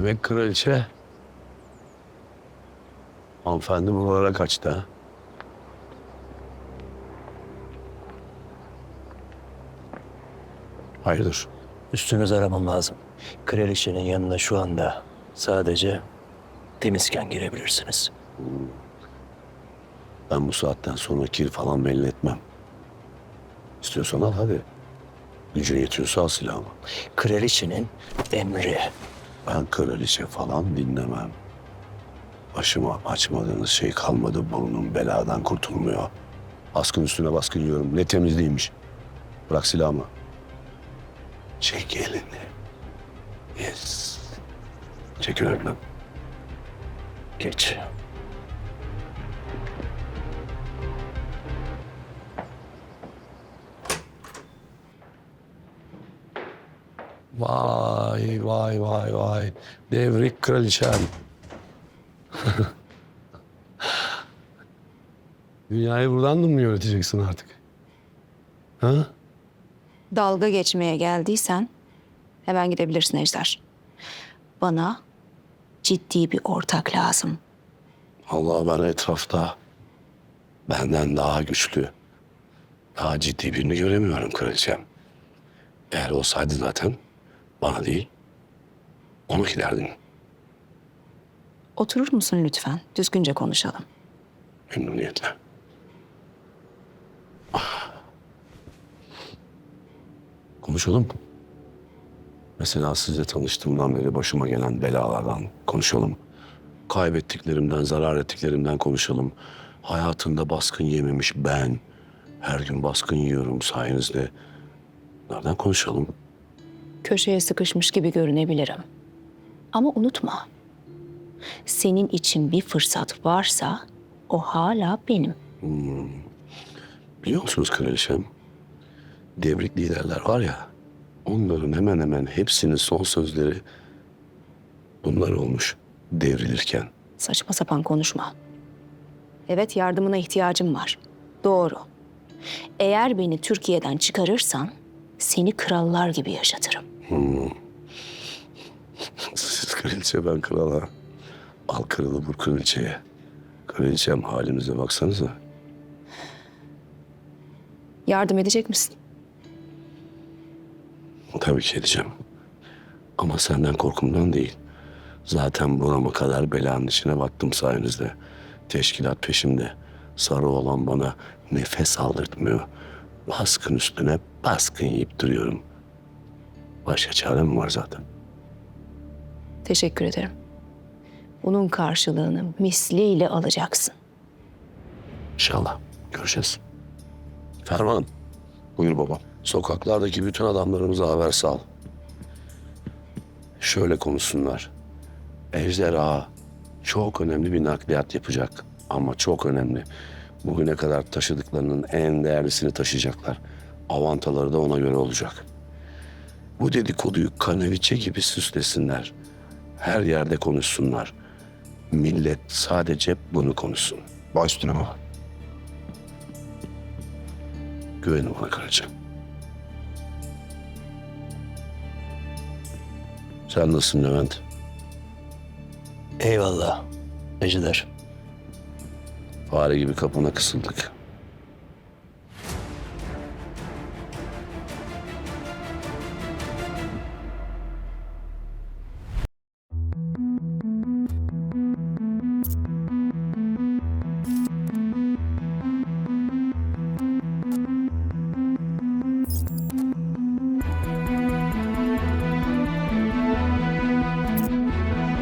Demek kraliçe. Hanımefendi buralara kaçtı ha. Hayırdır? Üstünüz aramam lazım. Kraliçenin yanına şu anda sadece temizken girebilirsiniz. Ben bu saatten sonra kir falan belli etmem. İstiyorsan al hadi. Gücün yetiyorsa al silahımı. Kraliçenin emri. Ben kraliçe falan dinlemem. Başıma açmadığınız şey kalmadı. Burnum beladan kurtulmuyor. Baskın üstüne baskın yiyorum. Ne temizliğiymiş. Bırak silahımı. Çek elini. Yes. Çekil önümden. Geç. Vay vay vay vay. Devrik kraliçem. Dünyayı buradan da mı yöneteceksin artık? Ha? Dalga geçmeye geldiysen hemen gidebilirsin Ejder. Bana ciddi bir ortak lazım. Allah ben etrafta benden daha güçlü, daha ciddi birini göremiyorum kraliçem. Eğer olsaydı zaten bana değil, ona giderdin. Oturur musun lütfen? Düzgünce konuşalım. Memnuniyetle. Konuşalım. Mesela sizle tanıştığımdan beri başıma gelen belalardan konuşalım. Kaybettiklerimden, zarar ettiklerimden konuşalım. Hayatında baskın yememiş ben. Her gün baskın yiyorum sayenizde. Nereden konuşalım? Köşeye sıkışmış gibi görünebilirim. Ama unutma. Senin için bir fırsat varsa o hala benim. Biliyor musunuz kraliçem? Devrik liderler var ya, onların hemen hemen hepsinin son sözleri bunlar olmuş devrilirken. Saçma sapan konuşma. Evet yardımına ihtiyacım var. Doğru. Eğer beni Türkiye'den çıkarırsan seni krallar gibi yaşatırım. Siz kraliçe ben krala. Al kralı vur kraliçeye. Kraliçem halimize baksanıza. Yardım edecek misin? Tabii ki edeceğim. Ama senden korkumdan değil. Zaten burama kadar belanın içine baktım sayenizde. Teşkilat peşimde. Sarı olan bana nefes aldırtmıyor. Baskın üstüne baskın yiyip duruyorum. Başka çarem var zaten. Teşekkür ederim. Bunun karşılığını misliyle alacaksın. İnşallah. Göreceğiz. Ferman. Buyur baba. Sokaklardaki bütün adamlarımıza haber sal. Şöyle konuşsunlar. Ejderha çok önemli bir nakliyat yapacak. Ama çok önemli. Bugüne kadar taşıdıklarının en değerlisini taşıyacaklar. Avantaları da ona göre olacak. Bu dedikoduyu kanaviçe gibi süslesinler. Her yerde konuşsunlar. Millet sadece bunu konuşsun. Baş üstüne baba. Güvenin bana kraliçem. Sen nasılsın Levent? Eyvallah. Ejder. Fare gibi kapına kısıldık.